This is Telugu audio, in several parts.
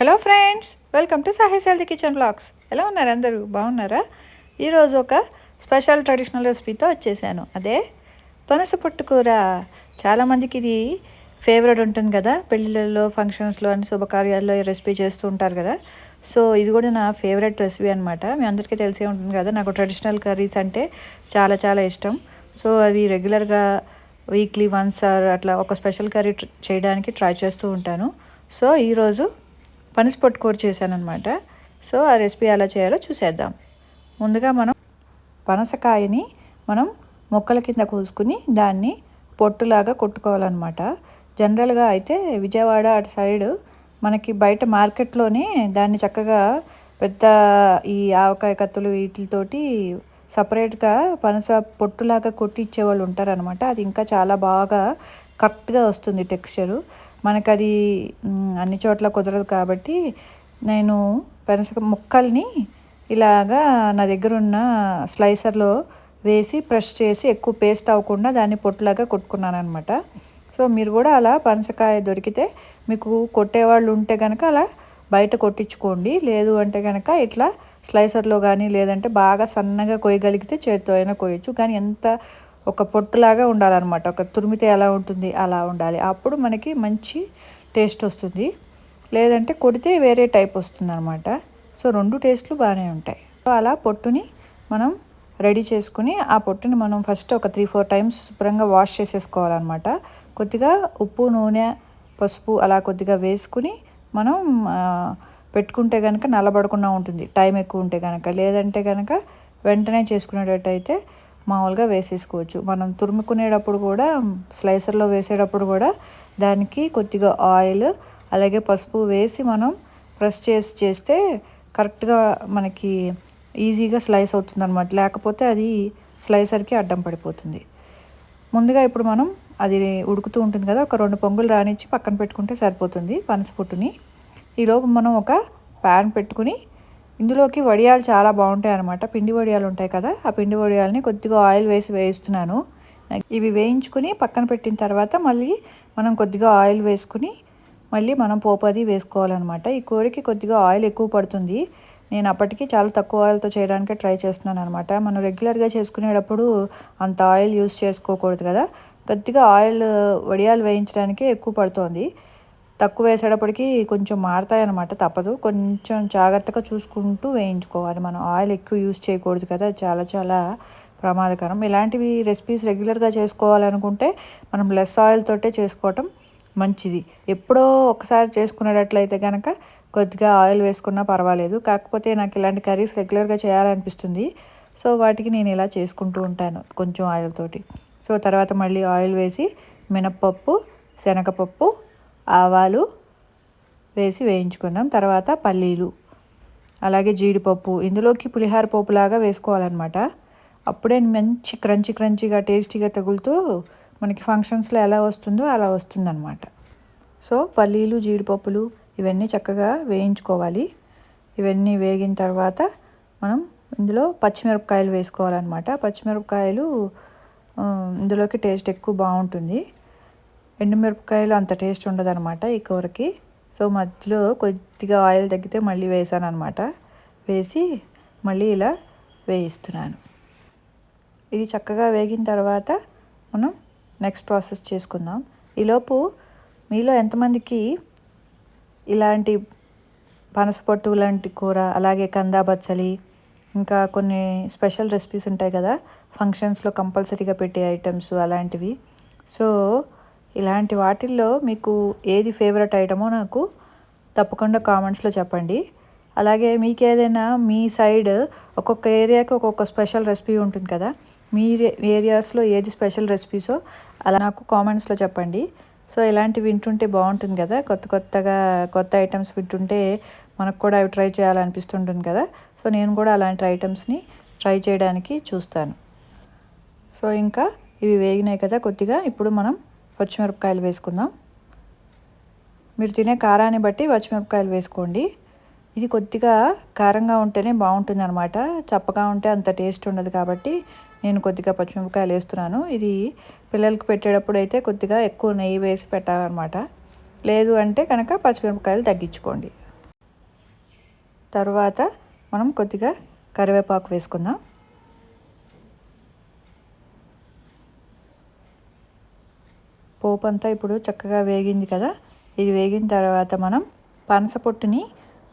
హలో ఫ్రెండ్స్ వెల్కమ్ టు సాహెస్ హెల్త్ కిచెన్ బ్లాగ్స్ ఎలా ఉన్నారు అందరూ? బాగున్నారా? ఈరోజు ఒక స్పెషల్ ట్రెడిషనల్ రెసిపీతో వచ్చేసాను. అదే పనస పొట్టు కూర. చాలామందికి ఇది ఫేవరెట్ ఉంటుంది కదా. పెళ్ళిళ్ళలో ఫంక్షన్స్లో అని శుభకార్యాల్లో ఈ రెసిపీ చేస్తూ ఉంటారు కదా. సో ఇది కూడా నా ఫేవరెట్ రెసిపీ అనమాట మీ అందరికీ తెలిసే ఉంటుంది కదా నాకు ట్రెడిషనల్ కర్రీస్ అంటే చాలా చాలా ఇష్టం. సో అవి రెగ్యులర్గా వీక్లీ వన్స్ ఆర్ అట్లా ఒక స్పెషల్ కర్రీ చేయడానికి ట్రై చేస్తూ ఉంటాను. సో ఈరోజు పనసపొట్టు కూర చేశాను అనమాట సో ఆ రెసిపీ ఎలా చేయాలో చూసేద్దాం. ముందుగా మనం పనసకాయని మనం మొక్కల కింద కోసుకుని దాన్ని పొట్టులాగా కొట్టుకోవాలన్నమాట. జనరల్గా అయితే విజయవాడ అటు సైడ్ మనకి బయట మార్కెట్లోనే దాన్ని చక్కగా పెద్ద ఈ ఆవకాయ కత్తులు వీటితోటి సపరేట్గా పనస పొట్టులాగా కొట్టి ఇచ్చేవాళ్ళు ఉంటారనమాట అది ఇంకా చాలా బాగా కరెక్ట్గా వస్తుంది టెక్స్చరు. మనకు అది అన్ని చోట్ల కుదరదు కాబట్టి నేను పెనసక ముక్కల్ని ఇలాగా నా దగ్గర ఉన్న స్లైసర్లో వేసి ప్రెస్ చేసి ఎక్కువ పేస్ట్ అవ్వకుండా దాన్ని పొట్టులాగా కొట్టుకున్నాను అనమాట సో మీరు కూడా అలా పనసకాయ దొరికితే మీకు కొట్టేవాళ్ళు ఉంటే కనుక అలా బయట కొట్టించుకోండి. లేదు అంటే కనుక ఇట్లా స్లైసర్లో కానీ లేదంటే బాగా సన్నగా కొయ్యగలిగితే చేతితో అయినా కొయ్యొచ్చు. కానీ ఎంత ఒక పొట్టులాగా ఉండాలన్నమాట. ఒక తురిమితే ఎలా ఉంటుంది? అలా ఉండాలి. అప్పుడు మనకి మంచి టేస్ట్ వస్తుంది. లేదంటే కొడితే వేరే టైప్ వస్తుంది అనమాట సో రెండు టేస్ట్లు బాగానే ఉంటాయి. సో అలా పొట్టుని మనం రెడీ చేసుకుని ఆ పొట్టుని మనం ఫస్ట్ ఒక త్రీ ఫోర్ టైమ్స్ శుభ్రంగా వాష్ చేసేసుకోవాలన్నమాట. కొద్దిగా ఉప్పు నూనె పసుపు అలా కొద్దిగా వేసుకుని మనం పెట్టుకుంటే కనుక నల్లబడకుండా ఉంటుంది. టైం ఎక్కువ ఉంటే కనుక లేదంటే కనుక వెంటనే చేసుకునేటట్టయితే మామూలుగా వేసేసుకోవచ్చు. మనం తురుముకునేటప్పుడు కూడా స్లైసర్లో వేసేటప్పుడు కూడా దానికి కొద్దిగా ఆయిల్ అలాగే పసుపు వేసి మనం ప్రెస్ చేసి చేస్తే కరెక్ట్గా మనకి ఈజీగా స్లైస్ అవుతుంది అనమాట లేకపోతే అది స్లైసర్కి అడ్డం పడిపోతుంది. ముందుగా ఇప్పుడు మనం అది ఉడుకుతూ ఉంటుంది కదా ఒక రెండు పొంగులు రానిచ్చి పక్కన పెట్టుకుంటే సరిపోతుంది పనసపొట్టుని ఈలోపు మనం ఒక ప్యాన్ పెట్టుకుని ఇందులోకి వడియాలు చాలా బాగుంటాయి అనమాట పిండి వడియాలు ఉంటాయి కదా ఆ పిండి వడియాలని కొద్దిగా ఆయిల్ వేసి వేయిస్తున్నాను. ఇవి వేయించుకుని పక్కన పెట్టిన తర్వాత మళ్ళీ మనం కొద్దిగా ఆయిల్ వేసుకుని మళ్ళీ మనం పోపు అది వేసుకోవాలన్నమాట. ఈ కూరకి కొద్దిగా ఆయిల్ ఎక్కువ పడుతుంది. నేను అప్పటికి చాలా తక్కువ ఆయిల్తో చేయడానికి ట్రై చేస్తున్నాను అనమాట మనం రెగ్యులర్గా చేసుకునేటప్పుడు అంత ఆయిల్ యూస్ చేసుకోకూడదు కదా. కొద్దిగా ఆయిల్ వడియాలు వేయించడానికి ఎక్కువ పడుతోంది. తక్కువ వేసేటప్పటికి కొంచెం మారుతాయి అనమాట తప్పదు. కొంచెం జాగ్రత్తగా చూసుకుంటూ వేయించుకోవాలి. మనం ఆయిల్ ఎక్కువ యూస్ చేయకూడదు కదా చాలా చాలా ప్రమాదకరం. ఇలాంటివి రెసిపీస్ రెగ్యులర్గా చేసుకోవాలనుకుంటే మనం లెస్ ఆయిల్ తోటే చేసుకోవటం మంచిది. ఎప్పుడో ఒకసారి చేసుకునేటట్లయితే కనుక కొద్దిగా ఆయిల్ వేసుకున్నా పర్వాలేదు. కాకపోతే నాకు ఇలాంటి కర్రీస్ రెగ్యులర్గా చేయాలనిపిస్తుంది. సో వాటికి నేను ఇలా చేసుకుంటూ ఉంటాను కొంచెం ఆయిల్ తోటి. సో తర్వాత మళ్ళీ ఆయిల్ వేసి మినప్పప్పు శనగపప్పు ఆవాలు వేసి వేయించుకుందాం తర్వాత పల్లీలు అలాగే జీడిపప్పు. ఇందులోకి పులిహార పోపులాగా వేసుకోవాలన్నమాట. అప్పుడే మంచి క్రంచి క్రంచిగా టేస్టీగా తగులుతూ మనకి ఫంక్షన్స్లో ఎలా వస్తుందో అలా వస్తుందన్నమాట. సో పల్లీలు జీడిపప్పులు ఇవన్నీ చక్కగా వేయించుకోవాలి. ఇవన్నీ వేగిన తర్వాత మనం ఇందులో పచ్చిమిరపకాయలు వేసుకోవాలన్నమాట. పచ్చిమిరపకాయలు ఇందులోకి టేస్ట్ ఎక్కువ బాగుంటుంది. ఎండుమిరపకాయలు అంత టేస్ట్ ఉండదన్నమాట ఈ కూరకి. సో మధ్యలో కొద్దిగా ఆయిల్ తగ్గితే మళ్ళీ వేసాను అనమాట వేసి మళ్ళీ ఇలా వేయిస్తున్నాను. ఇది చక్కగా వేగిన తర్వాత మనం నెక్స్ట్ ప్రాసెస్ చేసుకుందాం. ఈలోపు మీలో ఎంతమందికి ఇలాంటి పనసపొట్టు లాంటి కూర అలాగే కందా బచ్చలి ఇంకా కొన్ని స్పెషల్ రెసిపీస్ ఉంటాయి కదా ఫంక్షన్స్లో కంపల్సరీగా పెట్టే ఐటమ్స్ అలాంటివి. సో ఇలాంటి వాటిల్లో మీకు ఏది ఫేవరెట్ ఐటమో నాకు తప్పకుండా కామెంట్స్లో చెప్పండి. అలాగే మీకు ఏదైనా మీ సైడ్ ఒక్కొక్క ఏరియాకి ఒక్కొక్క స్పెషల్ రెసిపీ ఉంటుంది కదా మీ ఏరియాస్లో ఏది స్పెషల్ రెసిపీసో అలా నాకు కామెంట్స్లో చెప్పండి. సో ఇలాంటివి వింటుంటే బాగుంటుంది కదా కొత్త కొత్తగా కొత్త ఐటమ్స్ వింటుంటే మనకు కూడా అవి ట్రై చేయాలనిపిస్తుంటుంది కదా. సో నేను కూడా అలాంటి ఐటమ్స్ని ట్రై చేయడానికి చూస్తాను. సో ఇంకా ఇవి వేగినాయి కదా కొద్దిగా ఇప్పుడు మనం పచ్చిమిరపకాయలు వేసుకుందాం. మీరు తినే కారాన్ని బట్టి పచ్చిమిరపకాయలు వేసుకోండి. ఇది కొద్దిగా కారంగా ఉంటేనే బాగుంటుంది అనమాట చప్పగా ఉంటే అంత టేస్ట్ ఉండదు కాబట్టి నేను కొద్దిగా పచ్చిమిరపకాయలు వేస్తున్నాను. ఇది పిల్లలకి పెట్టేటప్పుడు అయితే కొద్దిగా ఎక్కువ నెయ్యి వేసి పెట్టాలన్నమాట. లేదు అంటే కనుక పచ్చిమిరపకాయలు తగ్గించుకోండి. తర్వాత మనం కొద్దిగా కరివేపాకు వేసుకుందాం. పోపు అంతా ఇప్పుడు చక్కగా వేగింది కదా? ఇది వేగిన తర్వాత మనం పనస పొట్టుని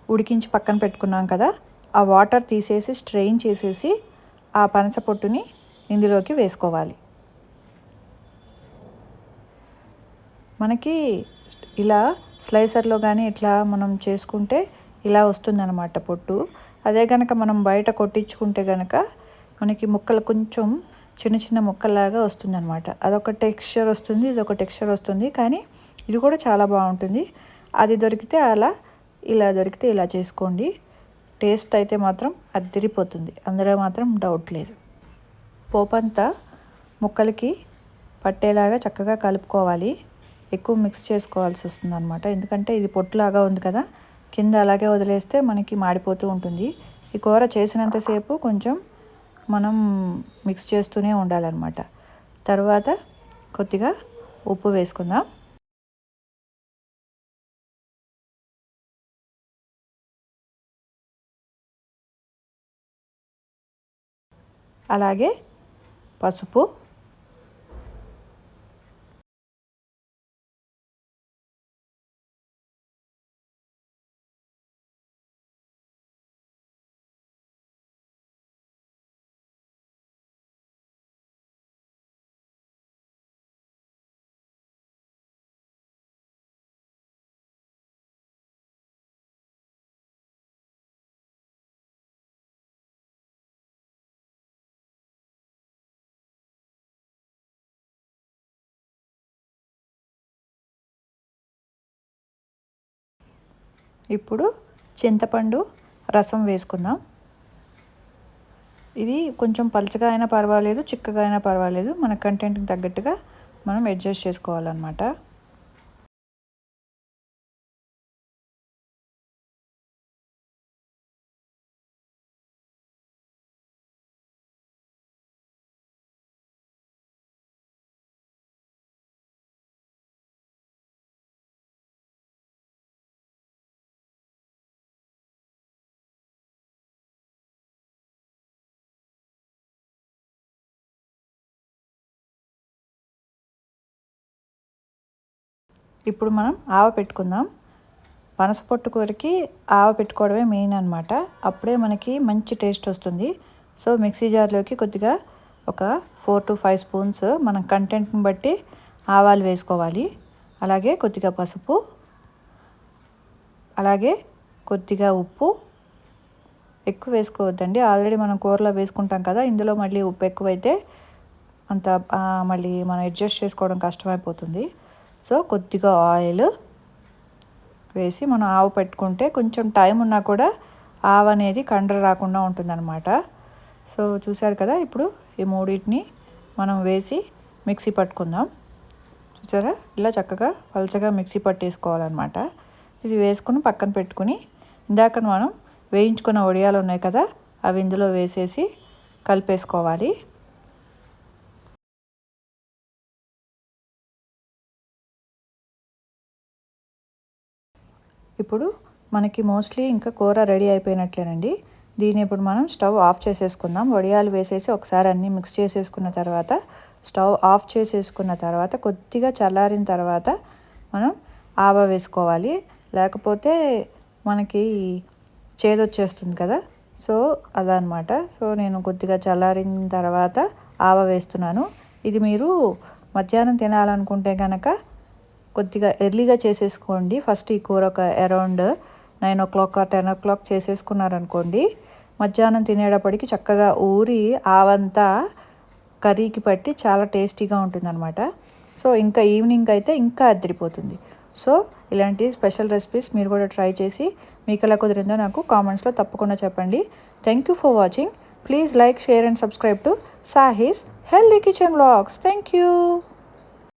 ఉడికించి పక్కన పెట్టుకున్నాం కదా? ఆ వాటర్ తీసేసి స్ట్రెయిన్ చేసేసి ఆ పనస పొట్టుని ఇందులోకి వేసుకోవాలి. మనకి ఇలా స్లైసర్లో కానీ ఇట్లా మనం చేసుకుంటే ఇలా వస్తుందన్నమాట పొట్టు. అదే కనుక మనం బయట కొట్టించుకుంటే కనుక మనకి ముక్కలు కొంచెం చిన్న చిన్న ముక్కల్లాగా వస్తుందన్నమాట. అదొక టెక్స్చర్ వస్తుంది ఇది ఒక టెక్స్చర్ వస్తుంది కానీ ఇది కూడా చాలా బాగుంటుంది. అది దొరికితే అలా ఇలా దొరికితే ఇలా చేసుకోండి. టేస్ట్ అయితే మాత్రం అద్దరిపోతుంది. అందులో మాత్రం డౌట్ లేదు. పోపంతా ముక్కలకి పట్టేలాగా చక్కగా కలుపుకోవాలి. ఎక్కువ మిక్స్ చేసుకోవాల్సి వస్తుంది అనమాట ఎందుకంటే ఇది పొట్టులాగా ఉంది కదా కింద అలాగే వదిలేస్తే మనకి మాడిపోతూ ఉంటుంది. ఈ కూర చేసినంతసేపు కొంచెం మనం మిక్స్ చేస్తూనే ఉండాలన్నమాట. తర్వాత కొద్దిగా ఉప్పు వేసుకుందాం. అలాగే పసుపు ఇప్పుడు చింతపండు రసం వేసుకుందాం. ఇది కొంచెం పలుచగా అయినా పర్వాలేదు చిక్కగా అయినా పర్వాలేదు. మన కంటెంట్కి తగ్గట్టుగా మనం అడ్జస్ట్ చేసుకోవాలన్నమాట. ఇప్పుడు మనం ఆవ పెట్టుకుందాం. పనసపొట్టు కూరకి ఆవ పెట్టుకోవడమే మెయిన్ అనమాట అప్పుడే మనకి మంచి టేస్ట్ వస్తుంది. సో మిక్సీ జార్లోకి కొద్దిగా ఒక ఫోర్ టు ఫైవ్ స్పూన్స్ మనం కంటెంట్ని బట్టి ఆవాలు వేసుకోవాలి. అలాగే కొద్దిగా పసుపు అలాగే కొద్దిగా ఉప్పు. ఎక్కువ వేసుకోవద్దండి. ఆల్రెడీ మనం కూరలో వేసుకుంటాం కదా ఇందులో మళ్ళీ ఉప్పు ఎక్కువైతే అంత మళ్ళీ మనం అడ్జస్ట్ చేసుకోవడం కష్టమైపోతుంది. సో కొద్దిగా ఆయిల్ వేసి మనం ఆవు పెట్టుకుంటే కొంచెం టైం ఉన్నా కూడా ఆవు అనేది కండ్ర రాకుండా ఉంటుందన్నమాట. సో చూసారు కదా ఇప్పుడు ఈ మూడింటిని మనం వేసి మిక్సీ పట్టుకుందాం. చూసారా? ఇలా చక్కగా పలచగా మిక్సీ పట్టేసుకోవాలన్నమాట. ఇది వేసుకుని పక్కన పెట్టుకుని ఇందాక మనం వేయించుకున్న వడియాలు ఉన్నాయి కదా అవి ఇందులో వేసేసి కలిపేసుకోవాలి. ఇప్పుడు మనకి మోస్ట్లీ ఇంకా కూర రెడీ అయిపోయినట్లేనండి. దీన్ని ఇప్పుడు మనం స్టవ్ ఆఫ్ చేసేసుకుందాం. వడియాలు వేసేసి ఒకసారి అన్నీ మిక్స్ చేసేసుకున్న తర్వాత స్టవ్ ఆఫ్ చేసేసుకున్న తర్వాత కొద్దిగా చల్లారిన తర్వాత మనం ఆవ వేసుకోవాలి. లేకపోతే మనకి చేదొచ్చేస్తుంది కదా. సో అలా అనమాట సో నేను కొద్దిగా చల్లారిన తర్వాత ఆవ వేస్తున్నాను. ఇది మీరు మధ్యాహ్నం తినాలనుకుంటే కనుక కొద్దిగా ఎర్లీగా చేసేసుకోండి. ఫస్ట్ ఈ కూర ఒక around nine o'clock ten o'clock చేసేసుకున్నారనుకోండి మధ్యాహ్నం తినేటప్పటికి చక్కగా ఊరి ఆవంతా కర్రీకి పట్టి చాలా టేస్టీగా ఉంటుందన్నమాట. సో ఇంకా ఈవినింగ్ అయితే ఇంకా అద్దరిపోతుంది. సో ఇలాంటి స్పెషల్ రెసిపీస్ మీరు కూడా ట్రై చేసి మీకు ఎలా కుదిరిందో నాకు కామెంట్స్లో తప్పకుండా చెప్పండి. Thank you for watching please like share and subscribe to సాహీస్ healthy kitchen blogs thank you